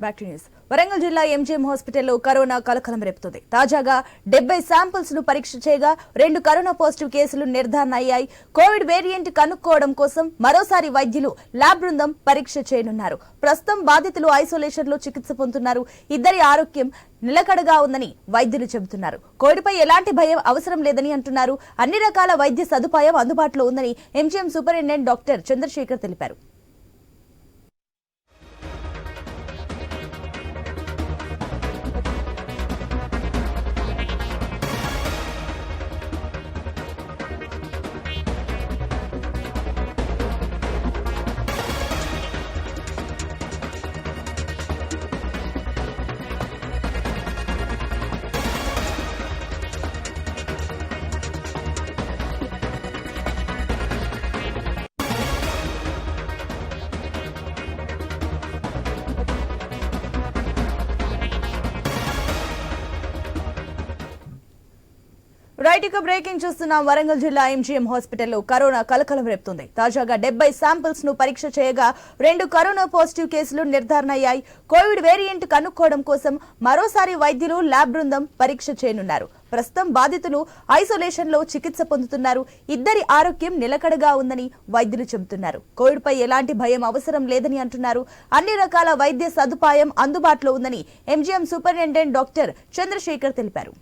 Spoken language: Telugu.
బ్యాక్ టు న్యూస్ వరంగల్ జిల్లా ఎంజీఎం హాస్పిటల్లో కరోనా కలకలం రేపుతుంది. తాజాగా డెబ్బై శాంపుల్స్ను పరీక్ష చేయగా రెండు కరోనా పాజిటివ్ కేసులు నిర్ధారణ అయ్యాయి. కోవిడ్ వేరియంట్ కనుక్కోవడం కోసం మరోసారి వైద్యులు ల్యాబ్ బృందం పరీక్ష చేయనున్నారు. ప్రస్తుతం బాధితులు ఐసోలేషన్లో చికిత్స పొందుతున్నారు. ఇద్దరి ఆరోగ్యం నిలకడగా ఉందని వైద్యులు చెబుతున్నారు. కోవిడ్పై ఎలాంటి భయం అవసరం లేదని అంటున్నారు. అన్ని రకాల వైద్య సదుపాయం అందుబాటులో ఉందని ఎంజీఎం సూపరింటెండెంట్ డాక్టర్ చంద్రశేఖర్ తెలిపారు. రైట్ ఇక బ్రేకింగ్ చూస్తున్నాం. వరంగల్ జిల్లా ఎంజీఎం హాస్పిటల్లో కరోనా కలకలం రేపుతుంది. తాజాగా డెబ్బై శాంపిల్స్ను పరీక్ష చేయగా రెండు కరోనా పాజిటివ్ కేసులు నిర్ధారణ అయ్యాయి. కోవిడ్ వేరియంట్ కనుక్కోవడం కోసం మరోసారి వైద్యులు ల్యాబ్ బృందం పరీక్ష చేయనున్నారు. ప్రస్తుతం బాధితులు ఐసోలేషన్లో చికిత్స పొందుతున్నారు. ఇద్దరి ఆరోగ్యం నిలకడగా ఉందని వైద్యులు చెబుతున్నారు. కోవిడ్ పై ఎలాంటి భయం అవసరం లేదని అంటున్నారు. అన్ని రకాల వైద్య సదుపాయం అందుబాటులో ఉందని ఎంజీఎం సూపరింటెండెంట్ డాక్టర్ చంద్రశేఖర్ తెలిపారు.